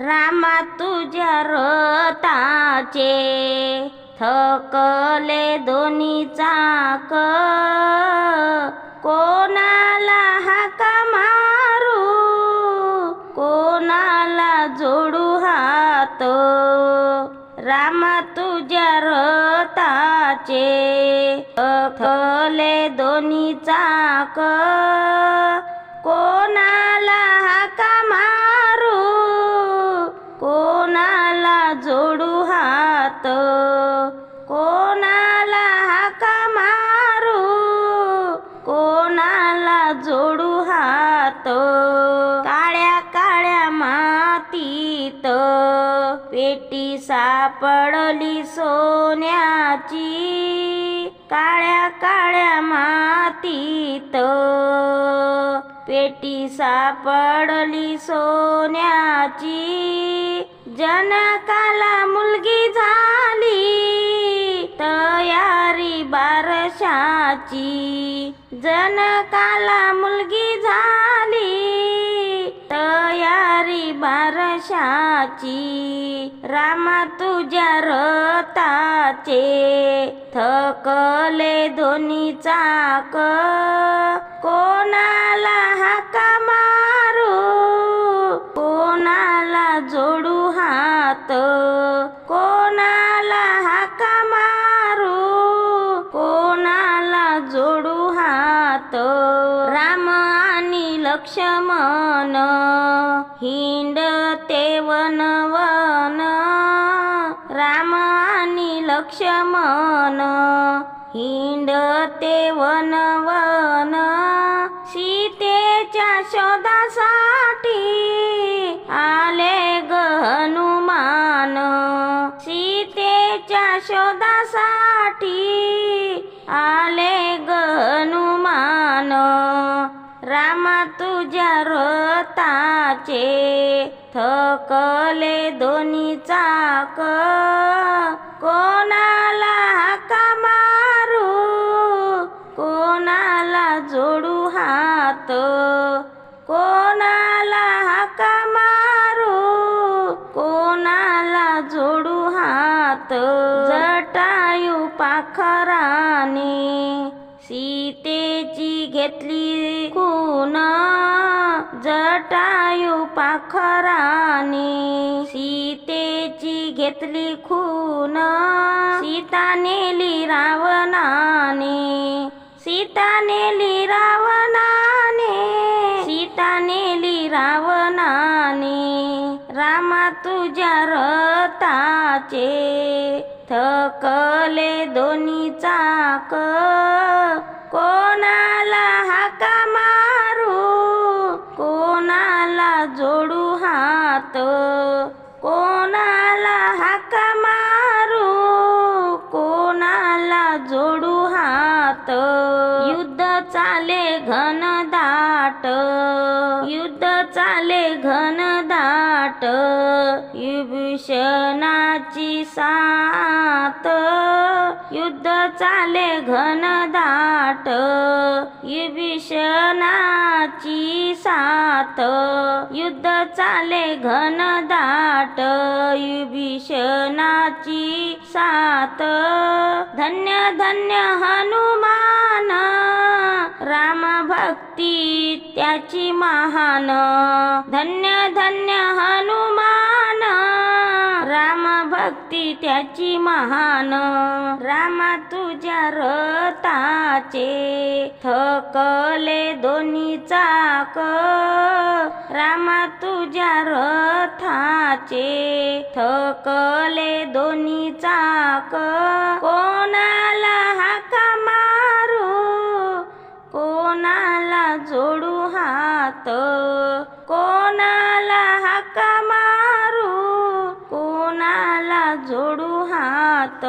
रामा तुझ्या रताचे थकले दोन्ही चाक. कोणाला हाका मारू? कोणाला जोडू हात? रामा तुझ्या रताचे थकले दोन्ही चाक. पेटी सापडली सोन्याची. काळ्या काळ्या मातीत पेटी सापडली सोन्याची. जनकाला मुलगी झाली तयारी बारशाची. जनकाला मुलगी झाली तयारी बारशाची. रामा तुझ्या रताचे थकले दोन्ही चाक. कोणाला हाका मारू? कोणाला जोडू हात? कोणाला हाका मारू? कोणाला जोडू हात? राम आणि लक्ष्मण हिंड ते वनवा लक्ष्मण हिंड ते वन वन सीतेच्या शोधासाठी आले ग हनुमान. सीतेच्या शोधासाठी आले ग हनुमान. रामा तुझ्या रताचे थकले दोन्ही चाक. कोणाला हाका मारू? कोणाला जोडू हात? कोणाला हाका मारू? कोणाला जोडू हात? जटायू पाखराने सीतेची घेतली खून. जटायू पाखराने घेतली खून. सीता नेली रावणाने. सीता नेली रावणाने. सीता नेली रावणाने. रामा तुझ्या रताचे थकले दोन्ही चाक. कोणाला हाका मारू? कोणाला जोडू हात? युद्ध चाले घन दाट विभीषणाची सात युद्ध चाले घन दाट विभीषणाची सात युद्ध चाले घन दाट विभीषणाची सात धन्य धन्य हनुमान भक्ती त्याची महान. धन्य धन्य हनुमान. राम भक्ती त्याची महान. रामा तुझ्या रताचे थकले दोन्ही चाक रामा तुझ्या रथाचे थकले दोन्ही चाक हात कोणाला हाका मारू? कोणाला जोडू हात?